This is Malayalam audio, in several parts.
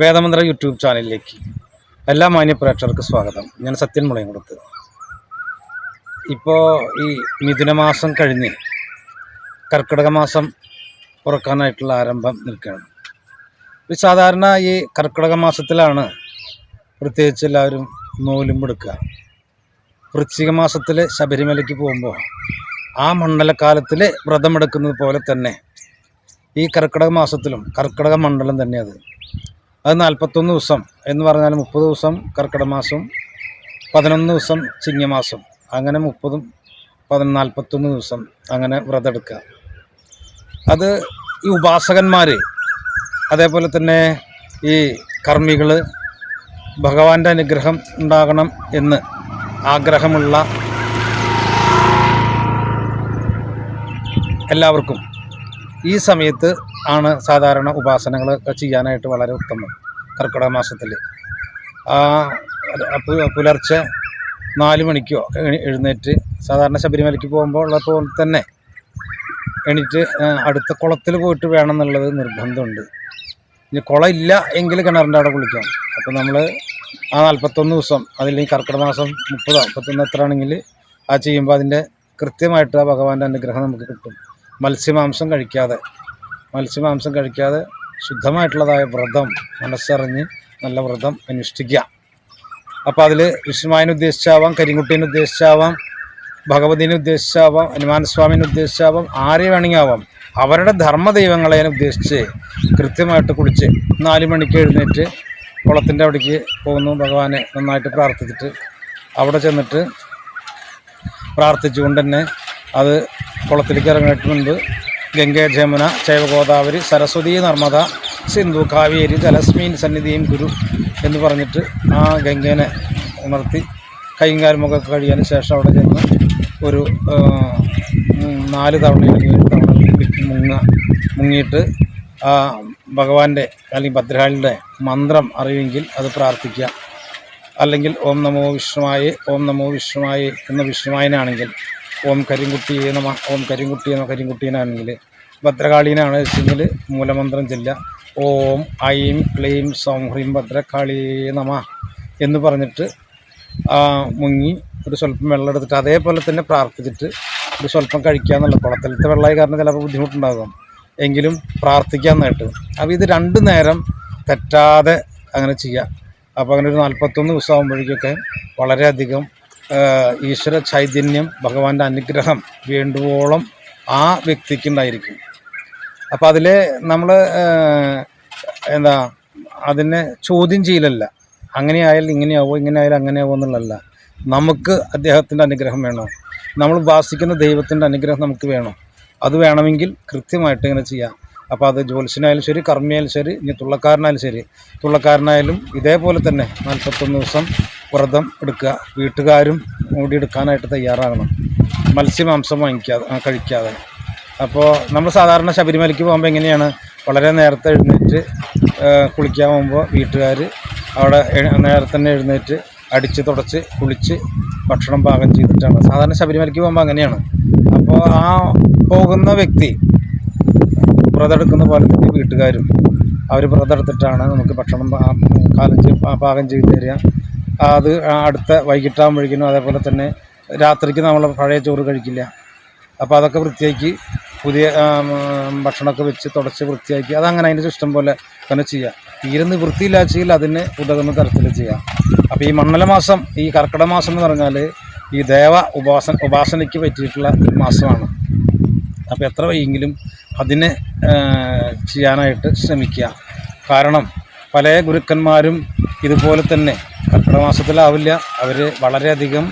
വേദമന്ത്ര യൂട്യൂബ് ചാനലിലേക്ക് എല്ലാ മാന്യ പ്രേക്ഷകർക്ക് സ്വാഗതം. ഞാൻ സത്യൻ മുളയംകുടത്ത് ഇപ്പോൾ ഈ മിഥുനമാസം കഴിഞ്ഞ് കർക്കിടക മാസം പുറക്കാനായിട്ടുള്ള ആരംഭം നിൽക്കുകയാണ്. ഇത് സാധാരണ ഈ കർക്കിടക മാസത്തിലാണ് പ്രത്യേകിച്ച് എല്ലാവരും എടുക്കുക. വൃശ്ചിക മാസത്തിൽ ശബരിമലയ്ക്ക് പോകുമ്പോൾ ആ മണ്ഡലകാലത്തിൽ വ്രതമെടുക്കുന്നത് പോലെ തന്നെ ഈ കർക്കിടക മാസത്തിലും കർക്കിടക മണ്ഡലം തന്നെ അത്. അത് നാൽപ്പത്തൊന്ന് ദിവസം എന്ന് പറഞ്ഞാൽ മുപ്പത് ദിവസം കർക്കിടക മാസം പതിനൊന്ന് ദിവസം ചിങ്ങമാസം അങ്ങനെ മുപ്പതും പതിന നാൽപ്പത്തൊന്ന് ദിവസം അങ്ങനെ വ്രതമെടുക്കുക അത് ഈ ഉപാസകന്മാർ അതേപോലെ തന്നെ ഈ കർമ്മികൾ ഭഗവാന്റെ അനുഗ്രഹം ഉണ്ടാകണം എന്ന് ആഗ്രഹമുള്ള എല്ലാവർക്കും ഈ സമയത്ത് ആണ് സാധാരണ ഉപാസനകൾ ചെയ്യാനായിട്ട് വളരെ ഉത്തമം കർക്കിടക മാസത്തിൽ. പുലർച്ചെ നാല് മണിക്കോ എഴുന്നേറ്റ് സാധാരണ ശബരിമലയ്ക്ക് പോകുമ്പോൾ ഉള്ള പോലെ തന്നെ എണീറ്റ് അടുത്ത കുളത്തിൽ പോയിട്ട് വേണം എന്നുള്ളത് നിർബന്ധമുണ്ട്. ഇനി കുളം ഇല്ല എങ്കിൽ കിണറിന്റെ അവിടെ കുളിക്കാം. അപ്പോൾ നമ്മൾ ആ നാൽപ്പത്തൊന്ന് ദിവസം അതില്ലെങ്കിൽ കർക്കിടക മാസം മുപ്പതോ മുപ്പത്തൊന്ന് എത്ര ആണെങ്കിൽ ആ ചെയ്യുമ്പോൾ അതിന്റെ കൃത്യമായിട്ട് ആ ഭഗവാന്റെ അനുഗ്രഹം നമുക്ക് കിട്ടും. മത്സ്യമാംസം കഴിക്കാതെ മത്സ്യമാംസം കഴിക്കാതെ ശുദ്ധമായിട്ടുള്ളതായ വ്രതം മനസ്സറിഞ്ഞ് നല്ല വ്രതം അനുഷ്ഠിക്കുക. അപ്പോൾ അതിൽ വിഷ്ണുമായനെ ഉദ്ദേശിച്ചാവാം കരിങ്കുട്ടീനെ ഉദ്ദേശിച്ചാവാം ഭഗവതിനെ ഉദ്ദേശിച്ചാവാം ഹനുമാനസ്വാമിനെ ഉദ്ദേശിച്ചാവാം ആരെ വേണമെങ്കിൽ ആവാം അവരുടെ ധർമ്മദൈവങ്ങളെ ഉദ്ദേശിച്ച് കൃത്യമായിട്ട് കുളിച്ച് നാല് മണിക്ക് എഴുന്നേറ്റ് കുളത്തിന്റെ അവിടേക്ക് പോകുന്നു. ഭഗവാനെ നന്നായിട്ട് പ്രാർത്ഥിച്ചിട്ട് അവിടെ ചെന്നിട്ട് പ്രാർത്ഥിച്ചുകൊണ്ട് തന്നെ അത് കുളത്തിലേക്ക് ഇറങ്ങിയിട്ട് മുൻപ് ഗംഗേ ജമുന ജൈവഗോദാവരി സരസ്വതി നർമ്മദ സിന്ധു കാവേരി ജലസ്മീൻ സന്നിധിയും ഗുരു എന്ന് പറഞ്ഞിട്ട് ആ ഗംഗേനെ ഉണർത്തി കൈകാലുമൊക്കെ കാലുമൊക്കെ കഴിയാൻ ശേഷം അവിടെ ചെന്ന് ഒരു നാല് തവണ മുങ്ങ മുങ്ങിയിട്ട് ആ ഭഗവാന്റെ അല്ലെങ്കിൽ ഭദ്രകാളിയുടെ മന്ത്രം അറിയുമെങ്കിൽ അത് പ്രാർത്ഥിക്കുക. അല്ലെങ്കിൽ ഓം നമോ വിഷ്ണുവായ ഓം നമോ വിഷ്ണുവായ എന്ന വിഷ്ണുവായനാണെങ്കിൽ ഓം കരിങ്കുട്ടി നമ ഓം കരിങ്കുട്ടി എന്ന കരിങ്കുട്ടീനാണെങ്കിൽ ഭദ്രകാളീനാണ് വെച്ചെങ്കിൽ മൂലമന്ത്രം ചെല്ലുക. ഓം ഐം ക്ലീം സോം ഹ്രീം ഭദ്രകാളി നമ എന്ന് പറഞ്ഞിട്ട് മുങ്ങി ഒരു സ്വല്പം വെള്ളം എടുത്തിട്ട് അതേപോലെ തന്നെ പ്രാർത്ഥിച്ചിട്ട് ഒരു സ്വല്പം കഴിക്കുക എന്നുള്ള കുളത്തിലത്തെ വെള്ളമായി കാരണം ചിലപ്പോൾ ബുദ്ധിമുട്ടുണ്ടാകും. എങ്കിലും പ്രാർത്ഥിക്കാൻ നേട്ട് അപ്പോൾ ഇത് രണ്ട് നേരം തെറ്റാതെ അങ്ങനെ ചെയ്യുക. അപ്പോൾ അങ്ങനെ ഒരു നാൽപ്പത്തൊന്ന് ദിവസം ആകുമ്പോഴേക്കൊക്കെ വളരെയധികം ഈശ്വര ചൈതന്യം ഭഗവാന്റെ അനുഗ്രഹം വേണ്ടുവോളം ആ വ്യക്തിക്ക് ഉണ്ടായിരിക്കും. അപ്പോൾ അതിൽ നമ്മൾ എന്താ അതിനെ ചോദ്യം ചെയ്യലല്ല. അങ്ങനെയായാൽ ഇങ്ങനെയാവോ ഇങ്ങനെയായാലും അങ്ങനെയാവോ എന്നുള്ളതല്ല. നമുക്ക് അദ്ദേഹത്തിന്റെ അനുഗ്രഹം വേണോ? നമ്മൾ ഉപാസിക്കുന്ന ദൈവത്തിന്റെ അനുഗ്രഹം നമുക്ക് വേണോ? അത് വേണമെങ്കിൽ കൃത്യമായിട്ട് ഇങ്ങനെ ചെയ്യാം. അപ്പോൾ അത് ജ്യോത്സ്യനായാലും ശരി കർമ്മിയായാലും ശരി ഇനി തുള്ളക്കാരനായാലും ശരി. തുള്ളക്കാരനായാലും ഇതേപോലെ തന്നെ നാൽപ്പത്തൊന്ന് ദിവസം വ്രതം എടുക്കുക. വീട്ടുകാരും കൂടി എടുക്കാനായിട്ട് തയ്യാറാകണം. മത്സ്യമാംസം വാങ്ങിക്കാതെ കഴിക്കാതെ. അപ്പോൾ നമ്മൾ സാധാരണ ശബരിമലയ്ക്ക് പോകുമ്പോൾ എങ്ങനെയാണ്? വളരെ നേരത്തെ എഴുന്നേറ്റ് കുളിക്കാൻ പോകുമ്പോൾ വീട്ടുകാർ അവിടെ നേരത്തെ തന്നെ എഴുന്നേറ്റ് അടിച്ച് തുടച്ച് കുളിച്ച് ഭക്ഷണം പാകം ചെയ്തിട്ടാണ്. സാധാരണ ശബരിമലയ്ക്ക് പോകുമ്പോൾ അങ്ങനെയാണ്. അപ്പോൾ ആ പോകുന്ന വ്യക്തി വ്രതം എടുക്കുന്ന പോലെ തന്നെ വീട്ടുകാരും അവർ വ്രതം എടുത്തിട്ടാണ് നമുക്ക് ഭക്ഷണം കാലം പാകം ചെയ്ത് തരിക. അത് അടുത്ത വൈകിട്ടാകുമ്പോഴേക്കിനും അതേപോലെ തന്നെ രാത്രിക്ക് നമ്മൾ പഴയ ചോറ് കഴിക്കില്ല. അപ്പോൾ അതൊക്കെ വൃത്തിയാക്കി പുതിയ ഭക്ഷണമൊക്കെ വെച്ച് തുടച്ച് വൃത്തിയാക്കി അതങ്ങനെ അതിന്റെ ഇഷ്ടം പോലെ തന്നെ ചെയ്യാം. തീരെ നിവൃത്തിയില്ലാച്ചെങ്കിൽ അതിന് ഉതകുന്ന തരത്തിൽ ചെയ്യാം. അപ്പോൾ ഈ മണ്ഡലമാസം ഈ കർക്കിടക മാസം എന്ന് പറഞ്ഞാൽ ഈ ദേവ ഉപാസന ഉപാസനയ്ക്ക് പറ്റിയിട്ടുള്ള ഒരു മാസമാണ്. അപ്പോൾ എത്ര വൈകിയെങ്കിലും അതിനെ ചെയ്യാനായിട്ട് ശ്രമിക്കുക. കാരണം പല ഗുരുക്കന്മാരും ഇതുപോലെ തന്നെ കർക്കിടക മാസത്തിലാവില്ല. അവർ വളരെയധികം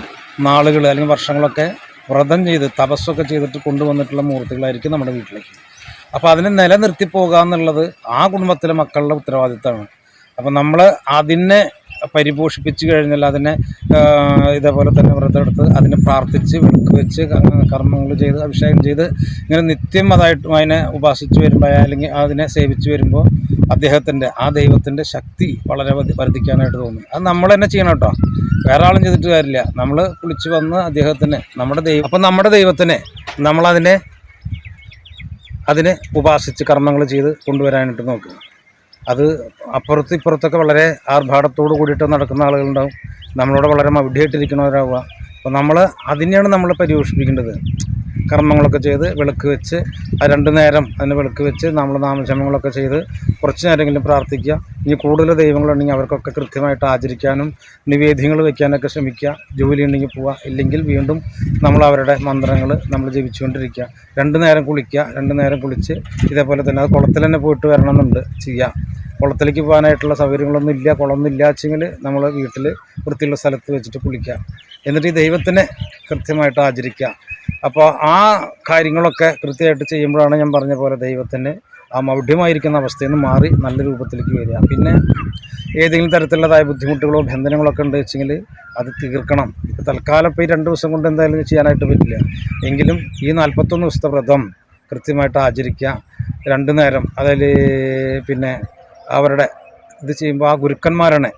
നാളുകൾ അല്ലെങ്കിൽ വർഷങ്ങളൊക്കെ വ്രതം ചെയ്ത് തപസ്സൊക്കെ ചെയ്തിട്ട് കൊണ്ടുവന്നിട്ടുള്ള മൂർത്തികളായിരിക്കും നമ്മുടെ വീട്ടിലേക്ക്. അപ്പോൾ അതിനെ നിലനിർത്തി പോകുക എന്നുള്ളത് ആ കുടുംബത്തിലെ മക്കളുടെ ഉത്തരവാദിത്തമാണ്. അപ്പോൾ നമ്മൾ അതിനെ പരിപോഷിപ്പിച്ച് കഴിഞ്ഞാൽ അതിനെ ഇതേപോലെ തന്നെ വ്രതെടുത്ത് അതിനെ പ്രാർത്ഥിച്ച് വിളക്ക് വെച്ച് കർമ്മങ്ങൾ ചെയ്ത് അഭിഷേകം ചെയ്ത് ഇങ്ങനെ നിത്യം അതായിട്ട് അതിനെ ഉപാസിച്ച് വരുമ്പോൾ അല്ലെങ്കിൽ അതിനെ സേവിച്ച് വരുമ്പോൾ അദ്ദേഹത്തിന്റെ ആ ദൈവത്തിന്റെ ശക്തി വളരെ വർദ്ധിക്കാനായിട്ട് തോന്നി. അത് നമ്മൾ തന്നെ ചെയ്യണം കേട്ടോ. വേറെ ആളും ചെയ്തിട്ട് കാര്യമില്ല. നമ്മൾ കുളിച്ച് വന്ന് അദ്ദേഹത്തിന് നമ്മുടെ ദൈവം അപ്പം നമ്മുടെ ദൈവത്തിനെ നമ്മളതിനെ അതിനെ ഉപാസിച്ച് കർമ്മങ്ങൾ ചെയ്ത് കൊണ്ടുവരാനായിട്ട് നോക്കുക. അത് അപ്പുറത്തും ഇപ്പുറത്തൊക്കെ വളരെ ആർഭാടത്തോട് കൂടിയിട്ട് നടക്കുന്ന ആളുകളുണ്ടാവും. നമ്മളോട് വളരെ മവിഡിയായിട്ടിരിക്കുന്നവരാവുക അപ്പോൾ നമ്മൾ അതിനെയാണ് നമ്മൾ പര്യവേഷിപ്പിക്കേണ്ടത് കർമ്മങ്ങളൊക്കെ ചെയ്ത് വിളക്ക് വെച്ച് ആ രണ്ട് നേരം അതിന് വിളക്ക് വെച്ച് നമ്മൾ നാമശമങ്ങളൊക്കെ ചെയ്ത് കുറച്ച് നേരമെങ്കിലും പ്രാർത്ഥിക്കുക. ഇനി കൂടുതൽ ദൈവങ്ങളുണ്ടെങ്കിൽ അവർക്കൊക്കെ കൃത്യമായിട്ട് ആചരിക്കാനും നിവേദ്യങ്ങൾ വെക്കാനൊക്കെ ശ്രമിക്കുക. ജോലി ഉണ്ടെങ്കിൽ പോവുക. ഇല്ലെങ്കിൽ വീണ്ടും നമ്മൾ അവരുടെ മന്ത്രങ്ങൾ നമ്മൾ ജപിച്ചുകൊണ്ടിരിക്കുക. രണ്ട് നേരം കുളിക്കുക രണ്ട് നേരം കുളിച്ച് ഇതേപോലെ തന്നെ അത് കുളത്തിൽ തന്നെ പോയിട്ട് വരണമെന്നുണ്ട് ചെയ്യുക. കുളത്തിലേക്ക് പോകാനായിട്ടുള്ള സൗകര്യങ്ങളൊന്നും ഇല്ല. കുളമൊന്നും ഇല്ലാച്ചെങ്കിൽ നമ്മൾ വീട്ടിൽ വൃത്തിയുള്ള സ്ഥലത്ത് വെച്ചിട്ട് കുളിക്കുക. എന്നിട്ട് ഈ ദൈവത്തിനെ കൃത്യമായിട്ട് ആചരിക്കുക. അപ്പോൾ ആ കാര്യങ്ങളൊക്കെ കൃത്യമായിട്ട് ചെയ്യുമ്പോഴാണ് ഞാൻ പറഞ്ഞ പോലെ ദൈവത്തിന് ആ മൗഢ്യമായിരിക്കുന്ന അവസ്ഥയിൽ നിന്ന് മാറി നല്ല രൂപത്തിലേക്ക് വരിക. പിന്നെ ഏതെങ്കിലും തരത്തിലുള്ളതായ ബുദ്ധിമുട്ടുകളോ ബന്ധനങ്ങളോ ഒക്കെ ഉണ്ട് വെച്ചെങ്കിൽ അത് തീർക്കണം. ഇപ്പോൾ തൽക്കാലം ഇപ്പോൾ ഈ രണ്ട് ദിവസം കൊണ്ട് എന്തായാലും ചെയ്യാനായിട്ട് പറ്റില്ല. എങ്കിലും ഈ നാൽപ്പത്തൊന്ന് ദിവസത്തെ വ്രതം കൃത്യമായിട്ട് ആചരിക്കുക. രണ്ട് നേരം അതിൽ പിന്നെ അവരുടെ ഇത് ചെയ്യുമ്പോൾ ആ ഗുരുക്കന്മാരാണ്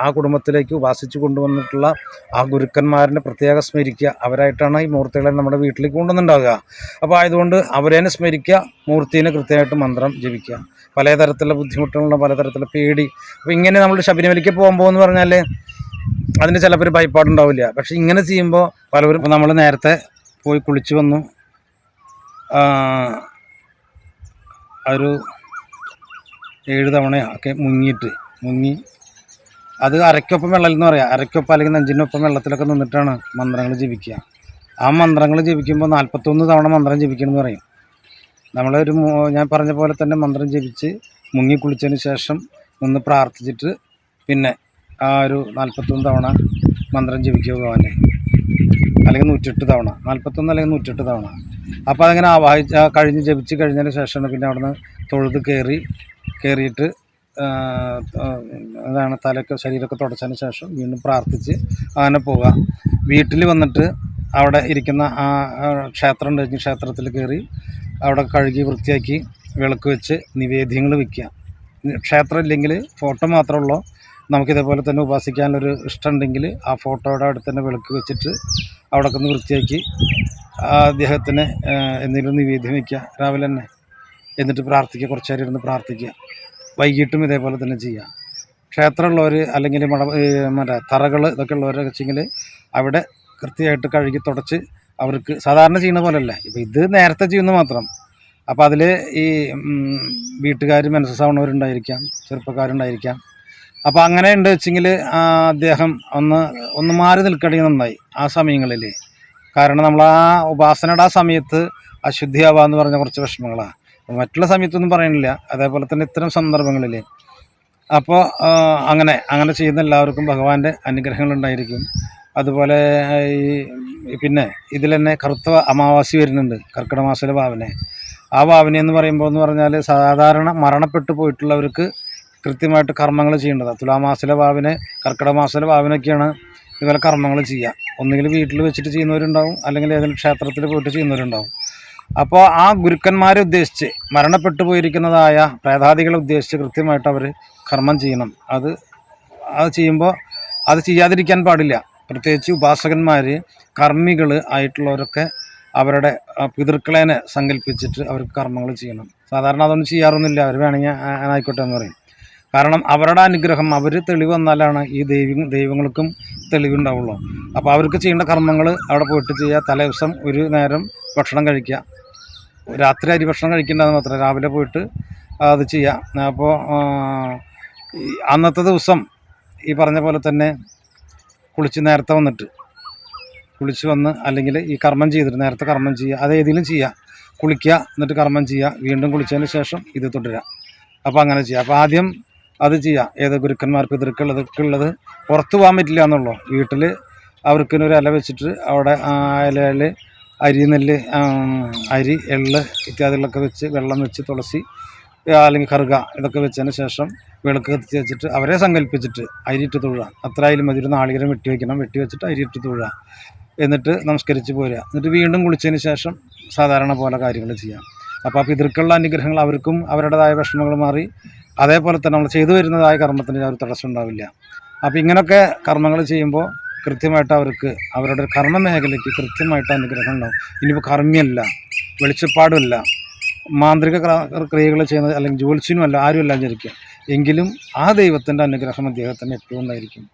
ആ കുടുംബത്തിലേക്ക് വാസിച്ചു കൊണ്ടുവന്നിട്ടുള്ള ആ ഗുരുക്കന്മാരെ പ്രത്യേകം സ്മരിക്കുക. അവരായിട്ടാണ് ഈ മൂർത്തികളെ നമ്മുടെ വീട്ടിലേക്ക് കൊണ്ടുവന്നുണ്ടാകുക അപ്പോൾ ആയതുകൊണ്ട് അവരെ സ്മരിക്കുക. മൂർത്തിനെ കൃത്യമായിട്ട് മന്ത്രം ജപിക്കുക. പലതരത്തിലുള്ള ബുദ്ധിമുട്ടുകളുണ്ട് പലതരത്തിലുള്ള പേടി. അപ്പോൾ ഇങ്ങനെ നമ്മൾ ശബരിമലയ്ക്ക് പോകുമ്പോൾ എന്ന് പറഞ്ഞാൽ അതിന് ചിലപ്പോൾ ഭയപ്പാടുണ്ടാവില്ല പക്ഷേ ഇങ്ങനെ ചെയ്യുമ്പോൾ പലവരും നമ്മൾ നേരത്തെ പോയി കുളിച്ച് വന്നു. ഒരു ഏഴ് തവണയൊക്കെ മുങ്ങിയിട്ട് മുങ്ങി അത് അരയ്ക്കൊപ്പം വെള്ളം എന്ന് പറയാം. അരയ്ക്കൊപ്പം അല്ലെങ്കിൽ നെഞ്ചിനൊപ്പം വെള്ളത്തിലൊക്കെ നിന്നിട്ടാണ് മന്ത്രങ്ങൾ ജപിക്കുക. ആ മന്ത്രങ്ങൾ ജപിക്കുമ്പോൾ നാൽപ്പത്തൊന്ന് തവണ മന്ത്രം ജപിക്കണം എന്ന് പറയും. നമ്മളൊരു ഞാൻ പറഞ്ഞ പോലെ തന്നെ മന്ത്രം ജപിച്ച് മുങ്ങി കുളിച്ചതിന് ശേഷം ഒന്ന് പ്രാർത്ഥിച്ചിട്ട് പിന്നെ ആ ഒരു നാൽപ്പത്തൊന്ന് തവണ മന്ത്രം ജപിക്കുക ഭഗവാനെ. അല്ലെങ്കിൽ നൂറ്റെട്ട് തവണ. നാൽപ്പത്തൊന്ന് അല്ലെങ്കിൽ നൂറ്റെട്ട് തവണ. അപ്പോൾ അതങ്ങനെ ആവാഹിച്ച് കഴിഞ്ഞ് ജപിച്ച് കഴിഞ്ഞതിന് ശേഷമാണ് പിന്നെ അവിടുന്ന് തൊഴുത് കയറി കയറിയിട്ട് ആ, തലയ്ക്ക് ശരീരമൊക്കെ തുടച്ചതിന് ശേഷം വീണ്ടും പ്രാർത്ഥിച്ച് അങ്ങനെ പോവുക. വീട്ടിൽ വന്നിട്ട് അവിടെ ഇരിക്കുന്ന ആ ക്ഷേത്രം കഴിഞ്ഞ് ക്ഷേത്രത്തിൽ കയറി അവിടെ കഴുകി വൃത്തിയാക്കി വിളക്ക് വെച്ച് നിവേദ്യങ്ങൾ വയ്ക്കുക ക്ഷേത്രം ഇല്ലെങ്കിൽ ഫോട്ടോ മാത്രമേ ഉള്ളൂ. നമുക്കിതേപോലെ തന്നെ ഉപാസിക്കാനൊരു ഇഷ്ടമുണ്ടെങ്കിൽ ആ ഫോട്ടോയുടെ അടുത്ത് തന്നെ വിളക്ക് വെച്ചിട്ട് അവിടെ ഒന്ന് വൃത്തിയാക്കി അദ്ദേഹത്തിന് എന്തെങ്കിലും നിവേദ്യം വയ്ക്കുക രാവിലെ തന്നെ. എന്നിട്ട് പ്രാർത്ഥിക്കുക. കുറച്ച് നേരം ഇരുന്ന് പ്രാർത്ഥിക്കുക. വൈകിട്ടും ഇതേപോലെ തന്നെ ചെയ്യാം. ക്ഷേത്രമുള്ളവർ അല്ലെങ്കിൽ മട മറ്റേ തറകൾ ഇതൊക്കെ ഉള്ളവരൊക്കെ വെച്ചെങ്കിൽ അവിടെ കൃത്യമായിട്ട് കഴുകി തുടച്ച് അവർക്ക് സാധാരണ ചെയ്യുന്ന പോലെയല്ല ഇപ്പോൾ ഇത് നേരത്തെ ചെയ്യുന്ന മാത്രം. അപ്പോൾ അതിൽ ഈ വീട്ടുകാർ മനസ്സാവണവരുണ്ടായിരിക്കാം ചെറുപ്പക്കാരുണ്ടായിരിക്കാം. അപ്പോൾ അങ്ങനെ ഉണ്ട് വെച്ചെങ്കിൽ അദ്ദേഹം ഒന്ന് ഒന്ന് മാറി നിൽക്കണമെങ്കിൽ നന്നായി ആ സമയങ്ങളിൽ കാരണം നമ്മൾ ആ ഉപാസനയുടെ ആ സമയത്ത് അശുദ്ധിയാവുക എന്ന് പറഞ്ഞ കുറച്ച് വിഷമങ്ങളാണ് മറ്റുള്ള സമയത്തൊന്നും പറയണില്ല. അതേപോലെ തന്നെ ഇത്തരം സന്ദർഭങ്ങളിൽ അപ്പോൾ അങ്ങനെ അങ്ങനെ ചെയ്യുന്ന എല്ലാവർക്കും ഭഗവാന്റെ അനുഗ്രഹങ്ങൾ ഉണ്ടായിരിക്കും. അതുപോലെ ഈ പിന്നെ ഇതിൽ തന്നെ കറുത്ത അമാവാസി വരുന്നുണ്ട് കർക്കിടക ഭാവന ആ ഭാവന എന്ന് പറയുമ്പോൾ എന്ന് പറഞ്ഞാൽ സാധാരണ മരണപ്പെട്ടു പോയിട്ടുള്ളവർക്ക് കൃത്യമായിട്ട് കർമ്മങ്ങൾ ചെയ്യേണ്ടത്. തുലാമാസത്തിലെ ഭാവന കർക്കിടക ഭാവനൊക്കെയാണ് ഇതുപോലെ കർമ്മങ്ങൾ ചെയ്യുക. ഒന്നുകിൽ വീട്ടിൽ വെച്ചിട്ട് ചെയ്യുന്നവരുണ്ടാവും അല്ലെങ്കിൽ ഏതെങ്കിലും ക്ഷേത്രത്തിൽ പോയിട്ട് ചെയ്യുന്നവരുണ്ടാവും. അപ്പോൾ ആ ഗുരുക്കന്മാരെ ഉദ്ദേശിച്ച് മരണപ്പെട്ടു പോയിരിക്കുന്നതായ പ്രേതാദികളെ ഉദ്ദേശിച്ച് കൃത്യമായിട്ട് അവർ കർമ്മം ചെയ്യണം. അത് അത് ചെയ്യുമ്പോൾ അത് ചെയ്യാതിരിക്കാൻ പാടില്ല. പ്രത്യേകിച്ച് ഉപാസകന്മാർ കർമ്മികൾ ആയിട്ടുള്ളവരൊക്കെ അവരുടെ പിതൃക്കളേനെ സങ്കല്പിച്ചിട്ട് അവർക്ക് കർമ്മങ്ങൾ ചെയ്യണം. സാധാരണ അതൊന്നും ചെയ്യാറൊന്നുമില്ല. അവർ വേണമെങ്കിൽ ആയിക്കോട്ടെ എന്ന് പറയും. കാരണം അവരുടെ അനുഗ്രഹം അവർ തെളിവ് വന്നാലാണ് ഈ ദൈവ ദൈവങ്ങൾക്കും തെളിവുണ്ടാവുള്ളൂ. അപ്പോൾ അവർക്ക് ചെയ്യേണ്ട കർമ്മങ്ങൾ അവിടെ പോയിട്ട് ചെയ്യുക തലേ ദിവസം ഒരു നേരം ഭക്ഷണം കഴിക്കുക. രാത്രി അരി ഭക്ഷണം കഴിക്കേണ്ടത് മാത്രമേ രാവിലെ പോയിട്ട് അത് ചെയ്യാം. അപ്പോൾ അന്നത്തെ ദിവസം ഈ പറഞ്ഞ പോലെ തന്നെ കുളിച്ച് നേരത്തെ വന്നിട്ട് കുളിച്ച് വന്ന് അല്ലെങ്കിൽ ഈ കർമ്മം ചെയ്തിട്ട് നേരത്തെ കർമ്മം ചെയ്യുക അത് ഏതെങ്കിലും ചെയ്യുക. കുളിക്കുക എന്നിട്ട് കർമ്മം ചെയ്യുക വീണ്ടും കുളിച്ചതിന് ശേഷം ഇത് തുടരുക. അപ്പോൾ അങ്ങനെ ചെയ്യുക. അപ്പോൾ ആദ്യം അത് ചെയ്യുക. ഏത് ഗുരുക്കന്മാർക്ക് പിതൃക്കൾ ഇതൊക്കെ ഉള്ളത് പുറത്ത് പോകാൻ പറ്റില്ല എന്നുള്ളൂ വീട്ടിൽ അവർക്കിനൊരു ഇല വെച്ചിട്ട് അവിടെ ആ ഇലയിൽ അരി നെല്ല് അരി എള്ള് ഇത്യാദികളൊക്കെ വെച്ച് വെള്ളം വെച്ച് തുളസി അല്ലെങ്കിൽ കറുക ഇതൊക്കെ വെച്ചതിന് ശേഷം വിളക്ക് കത്തിച്ച് വെച്ചിട്ട് അവരെ സങ്കല്പിച്ചിട്ട് അരിയിട്ട് തൊഴുക. അത്ര ആയാലും മതി ഒരു നാളികരം വെട്ടി വയ്ക്കണം വെട്ടി വെച്ചിട്ട് അരിയിട്ട് തൊഴുക. എന്നിട്ട് നമസ്കരിച്ച് പോരുക. എന്നിട്ട് വീണ്ടും കുളിച്ചതിന് ശേഷം സാധാരണ പോലെ കാര്യങ്ങൾ ചെയ്യാം. അപ്പോൾ ആ പിതൃക്കളുടെ അനുഗ്രഹങ്ങൾ അവർക്കും അവരുടേതായ വിഷമങ്ങൾ മാറി അതേപോലെ തന്നെ നമ്മൾ ചെയ്തു വരുന്നതായ കർമ്മത്തിന് ഒരു തടസ്സം ഉണ്ടാവില്ല. അപ്പോൾ ഇങ്ങനെയൊക്കെ കർമ്മങ്ങൾ ചെയ്യുമ്പോൾ കൃത്യമായിട്ട് അവർക്ക് അവരുടെ കർമ്മ മേഖലയ്ക്ക് കൃത്യമായിട്ട് അനുഗ്രഹം ഉണ്ടാവും. ഇനിയിപ്പോൾ കർമ്മിയല്ല വെളിച്ചപ്പാടുമല്ല മാന്ത്രിക ക്രിയകൾ ചെയ്യുന്നത് അല്ലെങ്കിൽ ആരും ആരുമല്ല വിചാരിക്കുക. എങ്കിലും ആ ദൈവത്തിന്റെ അനുഗ്രഹം അദ്ദേഹത്തിന് എപ്പോഴും ഉണ്ടായിരിക്കും.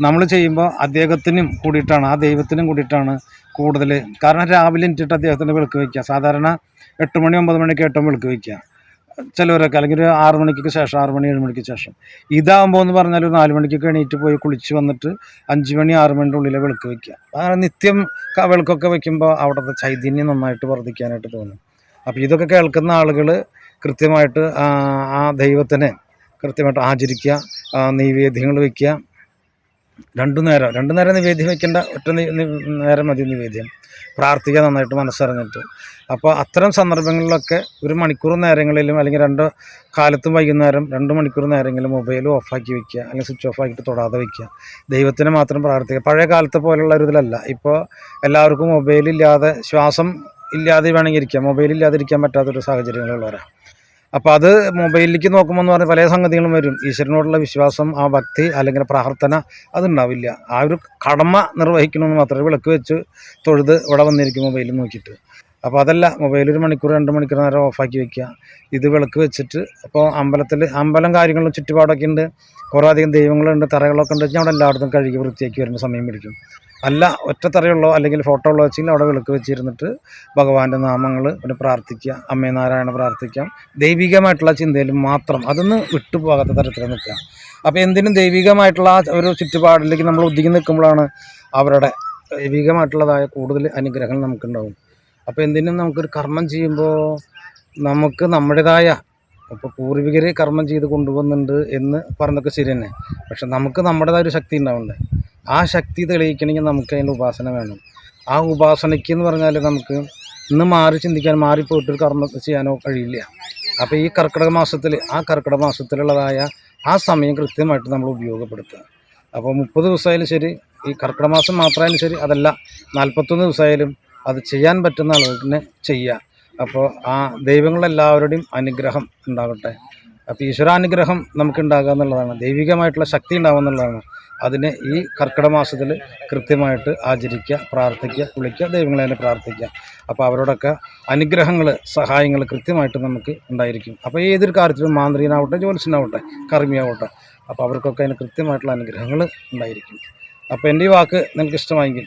നമ്മൾ ചെയ്യുമ്പോൾ അദ്ദേഹത്തിനും കൂടിയിട്ടാണ് ആ ദൈവത്തിനും കൂടിയിട്ടാണ് കൂടുതൽ. കാരണം രാവിലെ എണീറ്റിട്ട് അദ്ദേഹത്തിന്റെ വിളക്ക് വയ്ക്കുക. സാധാരണ എട്ട് മണി ഒമ്പത് മണിക്ക് ഏറ്റവും വിളക്ക് വയ്ക്കുക. ചിലവരൊക്കെ അല്ലെങ്കിൽ ഒരു ആറു മണിക്ക് ശേഷം ആറു മണി ഏഴ് മണിക്ക് ശേഷം. ഇതാകുമ്പോൾ എന്ന് പറഞ്ഞാൽ ഒരു നാല് മണിക്കൊക്കെ എണീറ്റ് പോയി കുളിച്ച് വന്നിട്ട് അഞ്ച് മണി ആറ് മണിന്റെ ഉള്ളിലെ വിളക്ക് വയ്ക്കുക അങ്ങനെ നിത്യം വിളക്കൊക്കെ വയ്ക്കുമ്പോൾ അവിടുത്തെ ചൈതന്യം നന്നായിട്ട് വർദ്ധിക്കാനായിട്ട് തോന്നും. അപ്പോൾ ഇതൊക്കെ കേൾക്കുന്ന ആളുകൾ കൃത്യമായിട്ട് ആ ദൈവത്തിനെ കൃത്യമായിട്ട് ആചരിക്കുക നൈവേദ്യങ്ങൾ വയ്ക്കുക രണ്ടു നേരം രണ്ടു നേരം നിവേദ്യം വയ്ക്കേണ്ട ഒറ്റ നേരം മതി നിവേദ്യം. പ്രാർത്ഥിക്കുക നന്നായിട്ട് മനസ്സറിഞ്ഞിട്ട്. അപ്പോൾ അത്തരം സന്ദർഭങ്ങളിലൊക്കെ ഒരു മണിക്കൂർ നേരങ്ങളിലും അല്ലെങ്കിൽ രണ്ട് കാലത്തും വൈകുന്നേരം രണ്ട് മണിക്കൂർ നേരങ്ങളിലും മൊബൈൽ ഓഫാക്കി വെക്കുക അല്ലെങ്കിൽ സ്വിച്ച് ഓഫ് ആക്കിയിട്ട് തൊടാതെ വെക്കുക. ദൈവത്തിന് മാത്രം പ്രാർത്ഥിക്കുക. പഴയ കാലത്തെ പോലുള്ള ഒരു ഇതിലല്ല. ഇപ്പോൾ എല്ലാവർക്കും മൊബൈലില്ലാതെ ശ്വാസം ഇല്ലാതെ വേണമെങ്കിൽ ഇരിക്കാം. മൊബൈൽ ഇല്ലാതെ ഇരിക്കാൻ പറ്റാത്തൊരു സാഹചര്യങ്ങളുള്ളവരാണ് അപ്പോൾ അത് മൊബൈലിലേക്ക് നോക്കുമ്പോൾ എന്ന് പറഞ്ഞാൽ പല സംഗതികളും വരും. ഈശ്വരനോടുള്ള വിശ്വാസം ആ ഭക്തി അല്ലെങ്കിൽ പ്രാർത്ഥന അതുണ്ടാവില്ല. ആ ഒരു കടമ നിർവഹിക്കണമെന്ന് മാത്രമേ വിളക്ക് വെച്ച് തൊഴുത് ഇവിടെ വന്നിരിക്കും മൊബൈലിൽ നോക്കിയിട്ട്. അപ്പോൾ അതല്ല മൊബൈൽ ഒരു മണിക്കൂർ രണ്ട് മണിക്കൂർ നേരം ഓഫാക്കി വെക്കുക. ഇത് വിളക്ക് വെച്ചിട്ട് അപ്പോൾ അമ്പലത്തിൽ അമ്പലം കാര്യങ്ങളും ചുറ്റുപാടൊക്കെ ഉണ്ട്. കുറേ അധികം ദൈവങ്ങളുണ്ട് തറകളൊക്കെ ഉണ്ട്. വെച്ചാൽ അവിടെ എല്ലായിടത്തും കഴുകി വൃത്തിയാക്കി വരുന്ന സമയം പിടിക്കും. അല്ല ഒറ്റ തറയുള്ളോ അല്ലെങ്കിൽ ഫോട്ടോ ഉള്ളോ വെച്ചെങ്കിൽ അവിടെ വിളക്ക് വെച്ചിരുന്നിട്ട് ഭഗവാന്റെ നാമങ്ങൾ പിന്നെ പ്രാർത്ഥിക്കുക അമ്മേ നാരായണ പ്രാർത്ഥിക്കാം. ദൈവികമായിട്ടുള്ള ചിന്തയിൽ മാത്രം അതൊന്ന് വിട്ടുപോകാത്ത തരത്തിൽ നിൽക്കുക. അപ്പോൾ എന്തിനും ദൈവികമായിട്ടുള്ള ഒരു ചുറ്റുപാടിലേക്ക് നമ്മൾ ഒതുങ്ങി നിൽക്കുമ്പോഴാണ് അവരുടെ ദൈവികമായിട്ടുള്ളതായ കൂടുതൽ അനുഗ്രഹങ്ങൾ നമുക്കുണ്ടാവും. അപ്പോൾ എന്തിനും നമുക്കൊരു കർമ്മം ചെയ്യുമ്പോൾ നമുക്ക് നമ്മുടേതായ അപ്പോൾ പൂർവികർ കർമ്മം ചെയ്ത് കൊണ്ടുപോകുന്നുണ്ട് എന്ന് പറഞ്ഞതൊക്കെ ശരി തന്നെ പക്ഷെ നമുക്ക് നമ്മുടേതായ ഒരു ശക്തി ഉണ്ടാവുന്നത് ആ ശക്തി തെളിയിക്കണമെങ്കിൽ നമുക്ക് അതിന്റെ ഉപാസന വേണം. ആ ഉപാസനയ്ക്ക് എന്ന് പറഞ്ഞാൽ നമുക്ക് ഇന്ന് മാറി ചിന്തിക്കാൻ മാറിപ്പോയിട്ടൊരു കർമ്മം ചെയ്യാനോ കഴിയില്ല. അപ്പോൾ ഈ കർക്കിടക മാസത്തിൽ ആ കർക്കിടക മാസത്തിലുള്ളതായ ആ സമയം കൃത്യമായിട്ട് നമ്മൾ ഉപയോഗപ്പെടുത്തുക. അപ്പോൾ മുപ്പത് ദിവസമായാലും ശരി ഈ കർക്കിടക മാസം മാത്രമായാലും ശരി അതല്ല നാൽപ്പത്തൊന്ന് ദിവസമായാലും അത് ചെയ്യാൻ പറ്റുന്ന ആളുകൾക്ക് ചെയ്യുക അപ്പോൾ ആ ദൈവങ്ങളെല്ലാവരുടെയും അനുഗ്രഹം ഉണ്ടാകട്ടെ. അപ്പോൾ ഈശ്വരാനുഗ്രഹം നമുക്ക് ഉണ്ടാകുക എന്നുള്ളതാണ്. ദൈവികമായിട്ടുള്ള ശക്തി ഉണ്ടാകുക എന്നുള്ളതാണ്. അതിനെ ഈ കർക്കിടക മാസത്തിൽ കൃത്യമായിട്ട് ആചരിക്കുക പ്രാർത്ഥിക്കുക കുളിക്കുക ദൈവങ്ങളെ തന്നെ പ്രാർത്ഥിക്കുക. അപ്പോൾ അവരോടൊക്കെ അനുഗ്രഹങ്ങൾ സഹായങ്ങൾ കൃത്യമായിട്ട് നമുക്ക് ഉണ്ടായിരിക്കും. അപ്പോൾ ഏതൊരു കാര്യത്തിലും മാന്ത്രികനാവട്ടെ ജ്യോത്സ്യനാവട്ടെ കർമ്മിയാവട്ടെ അപ്പോൾ അവർക്കൊക്കെ അതിന് കൃത്യമായിട്ടുള്ള അനുഗ്രഹങ്ങൾ ഉണ്ടായിരിക്കും. അപ്പോൾ എന്റെ ഈ വാക്ക് നിങ്ങൾക്ക് ഇഷ്ടമായെങ്കിൽ